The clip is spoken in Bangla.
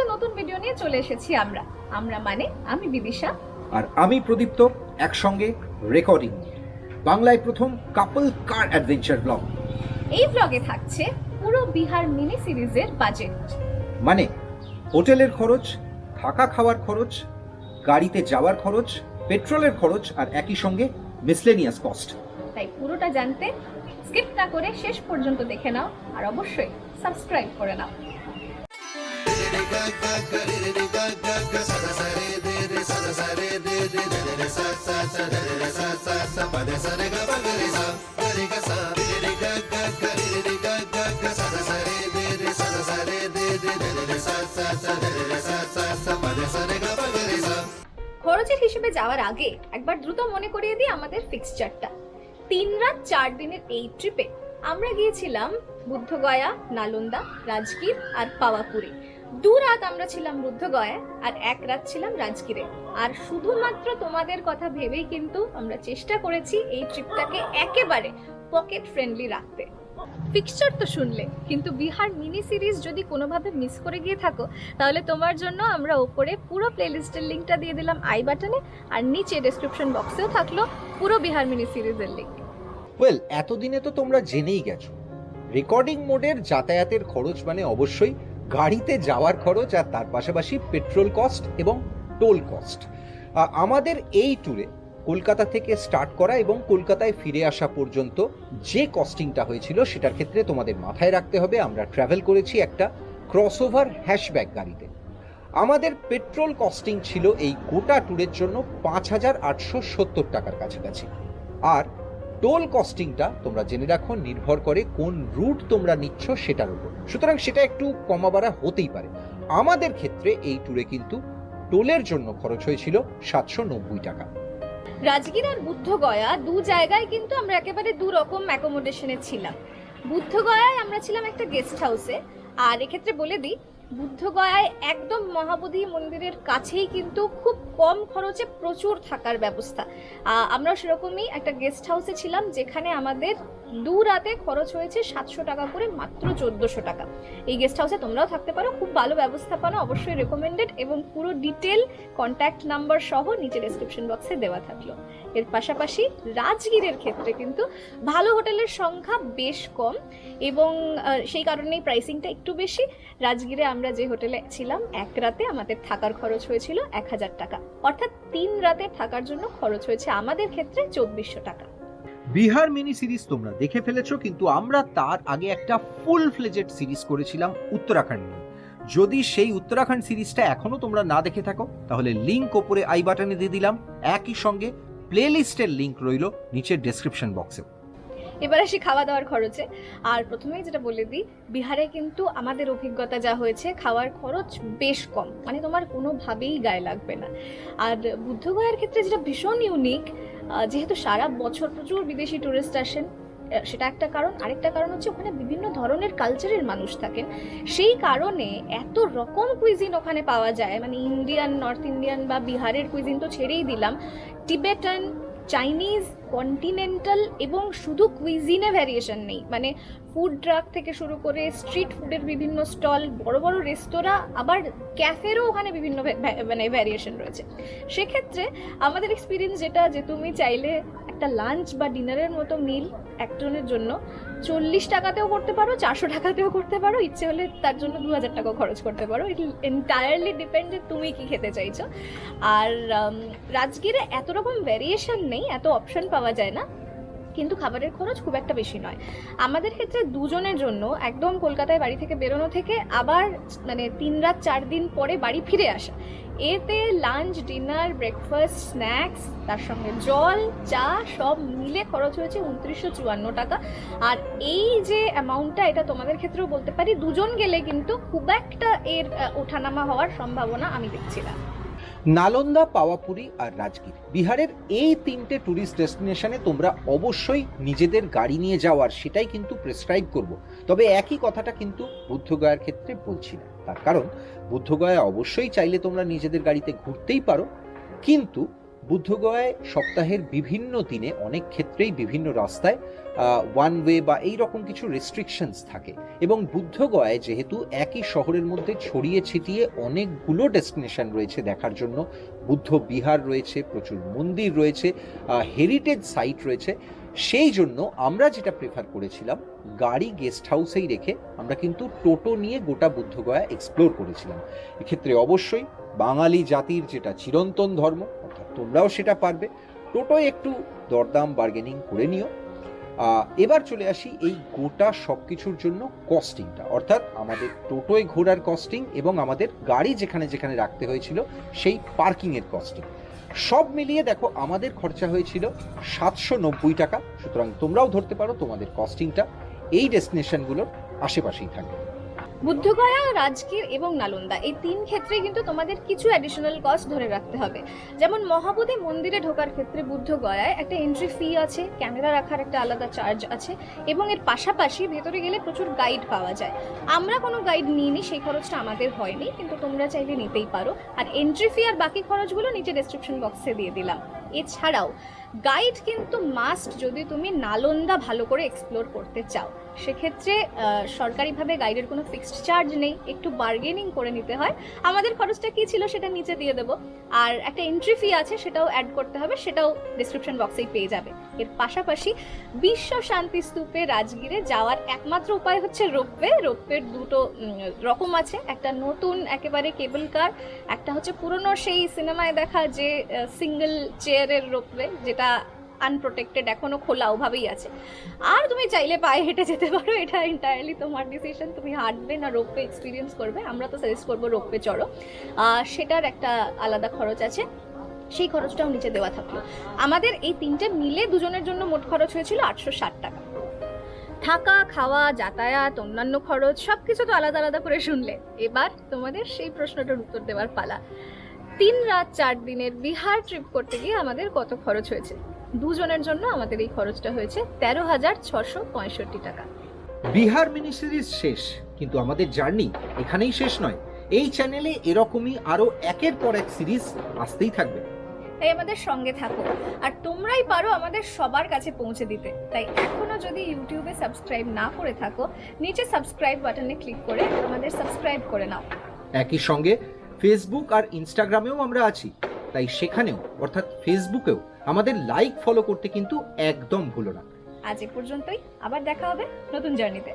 একটা নতুন ভিডিও নিয়ে চলে এসেছি আমরা। আমরা মানে আমি বিদিশা। আর আমি প্রদীপ্ত একসঙ্গে রেকর্ডিং বাংলায় প্রথম কাপল কার অ্যাডভেঞ্চার ব্লগ এই ব্লগে থাকছে পুরো বিহার মিনি সিরিজের বাজেট মানে হোটেলের খরচ থাকা খাওয়ার খরচ গাড়িতে যাওয়ার খরচ পেট্রোলের খরচ আর একই সঙ্গে মিসলেনিয়াস কস্ট তাই পুরোটা জানতে স্কিপ না করে শেষ পর্যন্ত দেখে নাও আর অবশ্যই সাবস্ক্রাইব করে নাও। খরচের হিসেবে যাওয়ার আগে একবার দ্রুত মনে করিয়ে দিই আমাদের ফিক্সচারটা তিন রাত চার দিনের এই ট্রিপে আমরা গিয়েছিলাম বুদ্ধগয়া, নালন্দা, রাজগীর আর পাওয়াপুরি। দু রাত আমরা ছিলাম বুদ্ধগয়া আর এক রাত ছিলাম রাজগীরে। আর শুধুমাত্র তোমাদের কথা ভেবেই কিন্তু আমরা চেষ্টা করেছি এই ট্রিপটাকে একেবারে পকেট ফ্রেন্ডলি রাখতে। পিকচার তো শুনলে, কিন্তু বিহার মিনি সিরিজ যদি কোনোভাবে মিস করে গিয়ে থাকো, তাহলে তোমার জন্য আমরা ওপরে পুরো প্লেলিস্টের লিঙ্কটা দিয়ে দিলাম আই বাটনে আর নিচে ডেসক্রিপশন বক্সেও থাকল পুরো বিহার মিনি সিরিজের লিঙ্ক ওয়েল এতদিনে তো তোমরা জেনেই গেছো। রেকর্ডিং মোডের যাতায়াতের খরচ মানে অবশ্যই গাড়িতে যাওয়ার খরচ আর তার পাশাপাশি পেট্রোল কস্ট এবং টোল কস্ট আমাদের এই ট্যুরে কলকাতা থেকে স্টার্ট করা এবং কলকাতায় ফিরে আসা পর্যন্ত যে কস্টিংটা হয়েছিল সেটার ক্ষেত্রে তোমাদের মাথায় রাখতে হবে, আমরা ট্রাভেল করেছি একটা ক্রসওভার হ্যাশব্যাক গাড়িতে। আমাদের পেট্রোল কস্টিং ছিল এই গোটা ট্যুরের জন্য পাঁচ হাজার আটশো সত্তর টাকার কাছাকাছি। আর টোল কস্টিংটা তোমরা জেনে রাখো, নির্ভর করে কোন রুট তোমরা নিচ্ছ সেটার উপর। সুতরাং সেটা একটু কমাবাড়া হতেই পারে। আমাদের ক্ষেত্রে এই ট্যুরে কিন্তু টোলের জন্য খরচ হয়েছিল সাতশো নব্বই টাকা। রাজগীর আর বুদ্ধগয়া দু জায়গায় কিন্তু আমরা একেবারে দু রকম অ্যাকোমোডেশনে ছিলাম। বুদ্ধগয়ায় আমরা ছিলাম একটা গেস্ট হাউসে আর এক্ষেত্রে বলে দিই বুদ্ধগয়ায় একদম মহাবোধি মন্দিরের কাছেই কিন্তু খুব কম খরচে প্রচুর থাকার ব্যবস্থা। আমরা সেরকমই একটা গেস্ট হাউসে ছিলাম যেখানে আমাদের দু রাতে খরচ হয়েছে সাতশো টাকা করে মাত্র চোদ্দোশো টাকা। এই গেস্ট হাউসে তোমরাও থাকতে পারো, খুব ভালো ব্যবস্থাপনা, অবশ্যই রেকমেন্ডেড এবং পুরো ডিটেল কন্ট্যাক্ট নাম্বার সহ নিচে ডেসক্রিপশন বক্সে দেওয়া থাকল। এর পাশাপাশি রাজগীরের ক্ষেত্রে কিন্তু ভালো হোটেলের সংখ্যা বেশ কম এবং সেই কারণেই প্রাইসিংটা একটু বেশি। রাজগীরে যে হোটেলে ছিলাম, এক রাতে আমাদের থাকার খরচ হয়েছিল এক হাজার টাকা। অর্থাৎ তিন রাতে থাকার জন্য খরচ হয়েছে আমাদের ক্ষেত্রে চব্বিশশো টাকা। বিহার মিনি সিরিজ তোমরা দেখে ফেলেছো, কিন্তু আমরা তার আগে একটা ফুল ফ্লেজেড সিরিজ করেছিলাম উত্তরাখণ্ড নিয়ে। যদি সেই উত্তরাখণ্ড সিরিজটা এখনও তোমরা না দেখে থাকো, তাহলে লিঙ্ক ওপরে আই বাটনে দিয়ে দিলাম। একই সঙ্গে প্লে লিস্টের লিঙ্ক রইল নিচের ডেসক্রিপশন বক্সে এবার আসি খাওয়া দাওয়ার খরচে। আর প্রথমেই যেটা বলে দিই, বিহারে কিন্তু আমাদের অভিজ্ঞতা যা হয়েছে, খাওয়ার খরচ বেশ কম। মানে তোমার কোনোভাবেই গায়ে লাগবে না। আর বুদ্ধগয়ার ক্ষেত্রে যেটা ভীষণ ইউনিক যেহেতু সারা বছর প্রচুর বিদেশি টুরিস্ট আসেন সেটা একটা কারণ। আরেকটা কারণ হচ্ছে ওখানে বিভিন্ন ধরনের কালচারের মানুষ থাকেন। সেই কারণে এত রকম কুইজিন ওখানে পাওয়া যায়। মানে ইন্ডিয়ান নর্থ ইন্ডিয়ান বা বিহারের কুইজিন তো ছেড়েই দিলাম। টিবেটান চাইনিজ কন্টিনেন্টাল এবং শুধু কুইজিনে ভ্যারিয়েশন নেই। মানে ফুড ট্রাক থেকে শুরু করে স্ট্রিট ফুডের বিভিন্ন স্টল বড় বড় রেস্তোরাঁ আবার ক্যাফেরও ওখানে বিভিন্ন মানে ভ্যারিয়েশন রয়েছে। সেক্ষেত্রে আমাদের এক্সপিরিয়েন্স যেটা যে তুমি চাইলে একটা লাঞ্চ বা ডিনারের মতো মিল একজনের জন্য। চল্লিশ টাকাতেও করতে পারো, চারশো টাকাতেও করতে পারো। ইচ্ছে হলে তার জন্য দু হাজার টাকাও খরচ করতে পারো। ইট এন্টায়ারলি ডিপেন্ড যে তুমি কি খেতে চাইছো। আর রাজগিরে এত রকম ভ্যারিয়েশন নেই, এত অপশন পাওয়া যায় না। কিন্তু খাবারের খরচ খুব একটা বেশি নয়। আমাদের ক্ষেত্রে দুজনের জন্য একদম কলকাতায় বাড়ি থেকে বেরোনো থেকে আবার মানে তিন রাত চার দিন পরে বাড়ি ফিরে আসা। এতে লাঞ্চ ডিনার ব্রেকফাস্ট স্ন্যাক্স তার সঙ্গে জল, চা সব মিলে খরচ হয়েছে উনত্রিশশো চুয়ান্ন টাকা। আর এই যে অ্যামাউন্টটা এটা তোমাদের ক্ষেত্রেও বলতে পারি, দুজন গেলে কিন্তু খুব একটা এর ওঠানামা হওয়ার সম্ভাবনা আমি দেখছি না। নালন্দা, পাওয়াপুরি আর রাজগীর। বিহারের এই তিনটে ট্যুরিস্ট ডেস্টিনেশনে তোমরা অবশ্যই নিজেদের গাড়ি নিয়ে যাওয়ার সেটাই কিন্তু প্রেসক্রাইব করব। তবে একই কথাটা কিন্তু বুদ্ধগয়ার ক্ষেত্রে বলছি না। তার কারণ বুদ্ধগয়া অবশ্যই চাইলে তোমরা নিজেদের গাড়িতে ঘুরতেই পারো। কিন্তু বুদ্ধগয়ায় সপ্তাহের বিভিন্ন দিনে অনেক ক্ষেত্রেই বিভিন্ন রাস্তায় ওয়ান ওয়ে বা এই রকম কিছু রেস্ট্রিকশনস থাকে। এবং বুদ্ধগয়ায় যেহেতু একই শহরের মধ্যে ছড়িয়ে ছিটিয়ে অনেকগুলো ডেস্টিনেশন রয়েছে দেখার জন্য, বুদ্ধ বিহার রয়েছে, প্রচুর মন্দির রয়েছে হেরিটেজ সাইট রয়েছে, সেই জন্য আমরা যেটা প্রেফার করেছিলাম, গাড়ি গেস্ট হাউসেই রেখে আমরা কিন্তু টোটো নিয়ে গোটা বুদ্ধগয়া এক্সপ্লোর করেছিলাম। এক্ষেত্রে অবশ্যই বাঙালি জাতির যেটা চিরন্তন ধর্ম অর্থাৎ তোমরাও সেটা পারবে। টোটোয় একটু দরদাম বার্গেনিং করে নিও। এবার চলে আসি এই গোটা সব কিছুর জন্য কস্টিংটা অর্থাৎ আমাদের টোটোয় ঘোরার কস্টিং এবং আমাদের গাড়ি যেখানে যেখানে রাখতে হয়েছিল, সেই পার্কিংয়ের কস্টিং সব মিলিয়ে দেখো, আমাদের খরচা হয়েছিল সাতশো নব্বই টাকা। সুতরাং তোমরাও ধরতে পারো, তোমাদের কস্টিংটা এই ডেস্টিনেশনগুলোর আশেপাশেই থাকবে। বুদ্ধগয়া, রাজগীর এবং নালন্দা, এই তিন ক্ষেত্রে কিন্তু তোমাদের কিছু অ্যাডিশনাল কস্ট ধরে রাখতে হবে। যেমন মহাবোধি মন্দিরে ঢোকার ক্ষেত্রে বুদ্ধগয়ায় একটা এন্ট্রি ফি আছে ক্যামেরা রাখার একটা আলাদা চার্জ আছে এবং এর পাশাপাশি ভেতরে গেলে প্রচুর গাইড পাওয়া যায়। আমরা কোনো গাইড নিইনি, সেই খরচটা আমাদের হয়নি, কিন্তু তোমরা চাইলে নিতেই পারো। আর এন্ট্রি ফি আর বাকি খরচগুলো নিচে ডেসক্রিপশন বক্সে দিয়ে দিলাম। এছাড়াও গাইড কিন্তু মাস্ট যদি তুমি নালন্দা ভালো করে এক্সপ্লোর করতে চাও। সেক্ষেত্রে সরকারিভাবে গাইডের কোনো ফিক্সড চার্জ নেই। একটু বার্গেনিং করে নিতে হয়। আমাদের খরচটা কী ছিল সেটা নিচে দিয়ে দেবো। আর একটা এন্ট্রি ফি আছে, সেটাও অ্যাড করতে হবে। সেটাও ডিসক্রিপশন বক্সেই পেয়ে যাবে। এর পাশাপাশি বিশ্ব শান্তি স্তূপে রাজগীরে যাওয়ার একমাত্র উপায় হচ্ছে রোপওয়ে। রোপওয়ের দুটো রকম আছে। একটা নতুন, একেবারে কেবল কার একটা হচ্ছে পুরনো সেই সিনেমায় দেখা যে সিঙ্গেল চেয়ারের রোপওয়ে, যেটা আনপ্রোটেক্টেড এখনও খোলা ওভাবেই আছে। আর তুমি চাইলে পায়ে হেঁটে যেতে পারো, এটা এন্টায়ারলি তোমার ডিসিশন তুমি হাঁটবে না, রোপওয়ে এক্সপিরিয়েন্স করবে। আমরা তো সাজেস্ট করব রোপওয়ে চড়ো। সেটার একটা আলাদা খরচ আছে। সেই খরচটাও নিচে দেওয়া থাকল। আমাদের এই তিনটে মিলে দুজনের জন্য মোট খরচ হয়েছিল আটশো ষাট টাকা। থাকা, খাওয়া, যাতায়াত, অন্যান্য খরচ সব কিছু তো আলাদা আলাদা করে শুনলে। এবার তোমাদের সেই প্রশ্নটার উত্তর দেওয়ার পালা। তিন রাত চার দিনের বিহার ট্রিপ করতে গিয়ে আমাদের কত খরচ হয়েছে? দুজনের জন্য আমাদের এই খরচটা হয়েছে তেরো হাজার ছশো পঁয়ষট্টি টাকা। বিহার মিনি সিরিজ শেষ কিন্তু আমাদের জার্নি এখানেই শেষ নয়। এই চ্যানেলে এরকমই আরও একের পর এক সিরিজ আসতেই থাকবে। তাই আমাদের সঙ্গে থাকো। আর তোমরাই পারো আমাদের সবার কাছে পৌঁছে দিতে। তাই এখনও যদি ইউটিউবে সাবস্ক্রাইব না করে থাকো নিচে সাবস্ক্রাইব বাটনে ক্লিক করে আমাদের সাবস্ক্রাইব করে নাও। একই সঙ্গে ফেসবুক আর ইনস্টাগ্রামেও আমরা আছি। তাই সেখানেও, অর্থাৎ ফেসবুকেও আমাদের লাইক ফলো করতে কিন্তু একদম ভুলো না। আজ এ পর্যন্তই। আবার দেখা হবে নতুন জার্নিতে